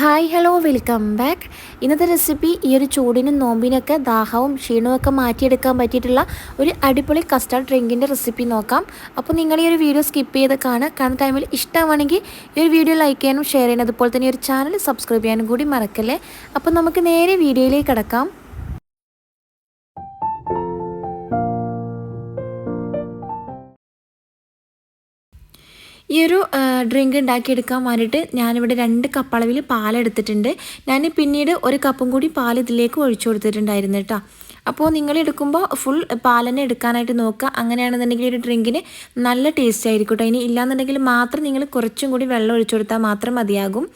Hi hello welcome back ഇന്നത്തെ recipe ഈ ഒരു ചൂടിനും നോമ്പിനൊക്കെ ദാഹവും ക്ഷീണവും ഒക്കെ മാറ്റിയെടുക്കാൻ പറ്റിയിട്ടുള്ള ഒരു അടിപൊളി കസ്റ്റാർഡ് ഡ്രിങ്കിന്റെ റെസിപ്പി നോക്കാം. അപ്പോൾ നിങ്ങൾ ഈ ഒരു വീഡിയോ സ്കിപ്പ് ചെയ്ത് കാണുക. കാണുന്ന ടൈമിൽ ഇഷ്ടമാണെങ്കിൽ ഈ ഒരു വീഡിയോ ലൈക്ക് ചെയ്യാനും ഷെയർ ചെയ്യാനും അതുപോലെ തന്നെ ഒരു ചാനൽ സബ്സ്ക്രൈബ് ചെയ്യാനും കൂടി മറക്കല്ലേ? അപ്പോൾ നമുക്ക് നേരെ വീഡിയോയിലേക്ക് കിടക്കാം. ഈ ഒരു ഡ്രിങ്ക് ഉണ്ടാക്കിയെടുക്കാൻ വേണ്ടിയിട്ട് ഞാനിവിടെ രണ്ട് കപ്പ് അളവിൽ പാലെടുത്തിട്ടുണ്ട്. ഞാൻ പിന്നീട് ഒരു കപ്പും കൂടി പാൽ ഇതിലേക്ക് ഒഴിച്ചു കൊടുത്തിട്ടുണ്ടായിരുന്നു കേട്ടോ. അപ്പോൾ നിങ്ങൾ എടുക്കുമ്പോൾ ഫുൾ തന്നെ എടുക്കാനായിട്ട് നോക്കുക. അങ്ങനെയാണെന്നുണ്ടെങ്കിൽ ഒരു ഡ്രിങ്കിന് നല്ല ടേസ്റ്റ് ആയിരിക്കും കേട്ടോ. ഇനി ഇല്ലാന്നുണ്ടെങ്കിൽ മാത്രം നിങ്ങൾ കുറച്ചും കൂടി വെള്ളം ഒഴിച്ചു കൊടുത്താൽ മാത്രം മതിയാകും.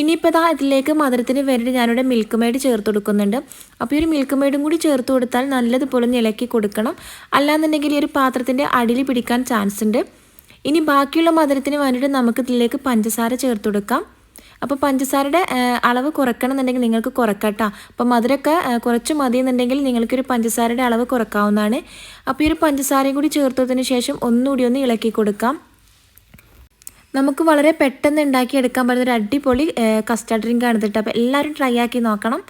ഇനിയിപ്പോൾ ഇതാ ഇതിലേക്ക് മധുരത്തിന് വേണ്ടി ഞാനിവിടെ മിൽക്ക് മെയ്ഡ് ചേർത്ത് കൊടുക്കുന്നുണ്ട്. അപ്പോൾ ഈ ഒരു മിൽക്ക് മെയ്ഡും കൂടി ചേർത്ത് കൊടുത്താൽ നല്ലതുപോലെ ഇളക്കി കൊടുക്കണം. അല്ലാന്നുണ്ടെങ്കിൽ ഈ ഒരു പാത്രത്തിന്റെ അടിയിൽ പിടിക്കാൻ ചാൻസ് ഉണ്ട്. ഇനി ബാക്കിയുള്ള മധുരത്തിന് വേണ്ടിയിട്ട് നമുക്ക് ഇതിലേക്ക് പഞ്ചസാര ചേർത്ത് കൊടുക്കാം. അപ്പോൾ പഞ്ചസാരയുടെ അളവ് കുറയ്ക്കണമെന്നുണ്ടെങ്കിൽ നിങ്ങൾക്ക് കുറക്കട്ടോ. അപ്പോൾ മധുരമൊക്കെ കുറച്ച് മതി എന്നുണ്ടെങ്കിൽ നിങ്ങൾക്കൊരു പഞ്ചസാരയുടെ അളവ് കുറക്കാവുന്നതാണ്. അപ്പോൾ ഈ ഒരു പഞ്ചസാരയും കൂടി ചേർത്തതിന് ശേഷം ഒന്നുകൂടി ഒന്ന് ഇളക്കി കൊടുക്കാം. നമുക്ക് വളരെ പെട്ടെന്ന് ഉണ്ടാക്കിയെടുക്കാൻ പറ്റുന്ന ഒരു അടിപൊളി കസ്റ്റാർഡ് ഡ്രിങ്ക് ആണ് കേട്ടോ അപ്പോൾ എല്ലാവരും ട്രൈ ആക്കി നോക്കണം.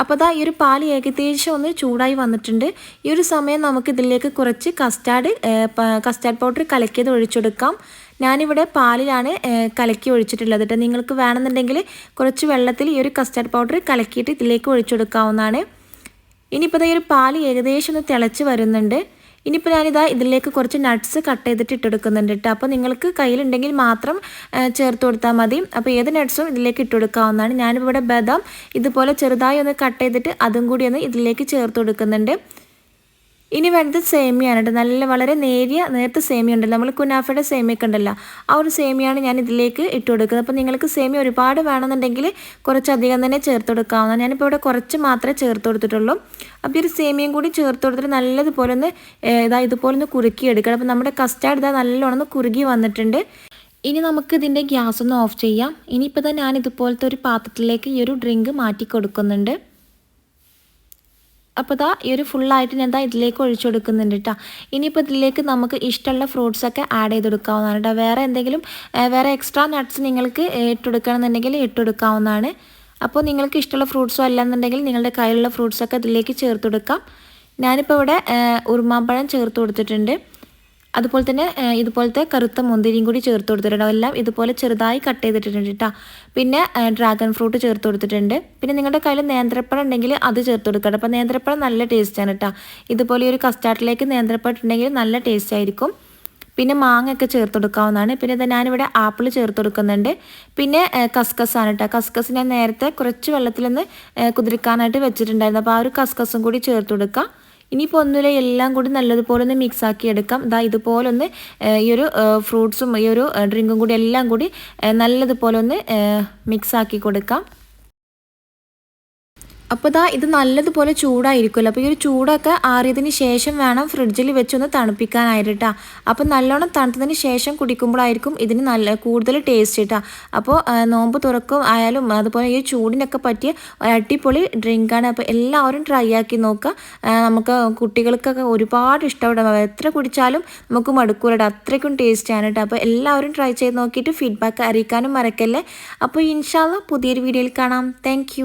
അപ്പോൾ അതാ ഈ ഒരു പാൽ ഏകദേശം ഒന്ന് ചൂടായി വന്നിട്ടുണ്ട്. ഈ ഒരു സമയം നമുക്ക് ഇതിലേക്ക് കുറച്ച് കസ്റ്റാർഡ് കസ്റ്റാർഡ് പൗഡർ കലക്കിയത് ഒഴിച്ചെടുക്കാം. ഞാനിവിടെ പാലിലാണ് കലക്കി ഒഴിച്ചിട്ടുള്ളത് കേട്ടോ നിങ്ങൾക്ക് വേണമെന്നുണ്ടെങ്കിൽ കുറച്ച് വെള്ളത്തിൽ ഈ ഒരു കസ്റ്റാർഡ് പൗഡർ കലക്കിയിട്ട് ഇതിലേക്ക് ഒഴിച്ചെടുക്കാവുന്നതാണ്. ഇനിയിപ്പോൾ ഈ ഒരു പാൽ ഏകദേശം ഒന്ന് തിളച്ച് വരുന്നുണ്ട്. ഇനിയിപ്പോൾ ഞാനിതാ ഇതിലേക്ക് കുറച്ച് നട്ട്സ് കട്ട് ചെയ്തിട്ട് ഇട്ടെടുക്കുന്നുണ്ട് കേട്ടോ അപ്പോൾ നിങ്ങൾക്ക് കയ്യിലുണ്ടെങ്കിൽ മാത്രം ചേർത്ത് കൊടുത്താൽ മതി. അപ്പോൾ ഏത് നട്ട്സും ഇതിലേക്ക് ഇട്ടുകൊടുക്കാവുന്നതാണ് ഞാനിപ്പോൾ ഇവിടെ ബദാം ഇതുപോലെ ചെറുതായി ഒന്ന് കട്ട് ചെയ്തിട്ട് അതും കൂടി ഒന്ന് ഇതിലേക്ക് ചേർത്ത് കൊടുക്കുന്നുണ്ട്. ഇനി വേണ്ടത് സേമിയാണ് കേട്ടോ നല്ല വളരെ നേരിയ നേരത്തെ സേമിയ ഉണ്ടല്ലോ നമ്മൾ കുനാഫയുടെ സേമിയൊക്കെ ഉണ്ടല്ലോ. ആ ഒരു സേമിയാണ് ഞാൻ ഇതിലേക്ക് ഇട്ട് കൊടുക്കുന്നത്. അപ്പോൾ നിങ്ങൾക്ക് സേമിയ ഒരുപാട് വേണമെന്നുണ്ടെങ്കിൽ കുറച്ചധികം തന്നെ ചേർത്ത് കൊടുക്കാവുന്ന ഞാനിപ്പോൾ ഇവിടെ കുറച്ച് മാത്രമേ ചേർത്ത് കൊടുത്തിട്ടുള്ളൂ. അപ്പോൾ ഒരു സേമിയയും കൂടി ചേർത്ത് കൊടുത്തിട്ട് നല്ലതുപോലെ ഒന്ന് ഇതാ ഇതുപോലെ ഒന്ന് കുറുക്കി കുറുക്കിയെടുക്കണം അപ്പോൾ നമ്മുടെ കസ്റ്റാർഡ് ഇതാ നല്ലോണം കുറുകി വന്നിട്ടുണ്ട്. ഇനി നമുക്ക് ഇതിന്റെ ഗ്യാസ് ഒന്ന് ഓഫ് ചെയ്യാം. ഇനിയിപ്പോൾ തന്നെ ഞാൻ ഇതുപോലത്തെ ഒരു പാത്രത്തിലേക്ക് ഈ ഒരു ഡ്രിങ്ക് മാറ്റി കൊടുക്കുന്നുണ്ട്. അപ്പോൾ ഇതാ ഈ ഒരു ഫുള്ളായിട്ട് ഞാൻ എന്താ ഇതിലേക്ക് ഒഴിച്ചു കൊടുക്കുന്നുണ്ട് കേട്ടോ ഇനിയിപ്പോൾ ഇതിലേക്ക് നമുക്ക് ഇഷ്ടമുള്ള ഫ്രൂട്ട്സൊക്കെ ആഡ് ചെയ്ത് കൊടുക്കാവുന്നതാണ് കേട്ടോ വേറെ എന്തെങ്കിലും വേറെ എക്സ്ട്രാ നട്ട്സ് നിങ്ങൾക്ക് ഇട്ടെടുക്കണമെന്നുണ്ടെങ്കിൽ ഇട്ടെടുക്കാവുന്നതാണ് അപ്പോൾ നിങ്ങൾക്ക് ഇഷ്ടമുള്ള ഫ്രൂട്ട്സോ അല്ലെന്നുണ്ടെങ്കിൽ നിങ്ങളുടെ കയ്യിലുള്ള ഫ്രൂട്ട്സൊക്കെ ഇതിലേക്ക് ചേർത്ത് കൊടുക്കാം. ഞാനിപ്പോൾ ഇവിടെ ഉറുമാമ്പഴം ചേർത്ത് കൊടുത്തിട്ടുണ്ട്. അതുപോലെ തന്നെ ഇതുപോലത്തെ കറുത്ത മുന്തിരിയും കൂടി ചേർത്ത് കൊടുത്തിട്ടുണ്ട്. എല്ലാം ഇതുപോലെ ചെറുതായി കട്ട് ചെയ്തിട്ടുണ്ട് കേട്ടോ പിന്നെ ഡ്രാഗൺ ഫ്രൂട്ട് ചേർത്ത് കൊടുത്തിട്ടുണ്ട്. പിന്നെ നിങ്ങളുടെ കയ്യിൽ നേന്ത്രപ്പഴം ഉണ്ടെങ്കിൽ അത് ചേർത്ത് കൊടുക്കണം. അപ്പോൾ നേന്ത്രപ്പഴം നല്ല ടേസ്റ്റാണ് കേട്ടോ ഇതുപോലെ ഒരു കസ്റ്റാർഡിലേക്ക് നേന്ത്രപ്പഴം ഉണ്ടെങ്കിൽ നല്ല ടേസ്റ്റ് ആയിരിക്കും. പിന്നെ മാങ്ങയൊക്കെ ചേർത്ത് കൊടുക്കാവുന്നതാണ്. പിന്നെ ഞാനിവിടെ ആപ്പിൾ ചേർത്ത് കൊടുക്കുന്നുണ്ട്. പിന്നെ കസ്കസാണ് കേട്ടോ കസ്കസ് ഞാൻ നേരത്തെ കുറച്ച് വെള്ളത്തിൽ നിന്ന് കുതിരിക്കാനായിട്ട് വെച്ചിട്ടുണ്ടായിരുന്നു. അപ്പോൾ ആ ഒരു കസ്കസും കൂടി ചേർത്ത് കൊടുക്കാം. ഇനിയിപ്പോൾ ഒന്നുമില്ല എല്ലാം കൂടി നല്ലതുപോലെ ഒന്ന് മിക്സ് ആക്കി എടുക്കാം. ഇതാ ഇതുപോലെ ഒന്ന് ഈ ഒരു ഫ്രൂട്ട്സും ഈ ഒരു ഡ്രിങ്കും കൂടി എല്ലാം കൂടി നല്ലതുപോലെ ഒന്ന് മിക്സ് ആക്കി കൊടുക്കാം. അപ്പോൾ ഇതാ ഇത് നല്ലതുപോലെ ചൂടായിരിക്കുമല്ലോ. അപ്പോൾ ഈ ഒരു ചൂടൊക്കെ ആറിയതിന് ശേഷം വേണം ഫ്രിഡ്ജിൽ വെച്ചൊന്ന് തണുപ്പിക്കാനായിട്ട്. അപ്പോൾ നല്ലോണം തണുത്തതിന് ശേഷം കുടിക്കുമ്പോഴായിരിക്കും ഇതിന് നല്ല കൂടുതൽ ടേസ്റ്റ് കേട്ടോ അപ്പോൾ നോമ്പ് തുറക്കും ആയാലും അതുപോലെ ഈ ചൂടിനൊക്കെ പറ്റിയ അടിപൊളി ഡ്രിങ്കാണ് അപ്പോൾ എല്ലാവരും ട്രൈ ആക്കി നോക്കുക നമുക്ക് കുട്ടികൾക്കൊക്കെ ഒരുപാട് ഇഷ്ടപ്പെടും. എത്ര കുടിച്ചാലും നമുക്ക് മടുക്കൂലട്ടോ അത്രയ്ക്കും ടേസ്റ്റാണ് കേട്ടോ അപ്പോൾ എല്ലാവരും ട്രൈ ചെയ്ത് നോക്കിയിട്ട് ഫീഡ്ബാക്ക് അറിയിക്കാനും മറക്കല്ലേ. അപ്പോൾ ഇൻഷാല്ല പുതിയൊരു വീഡിയോയിൽ കാണാം. താങ്ക്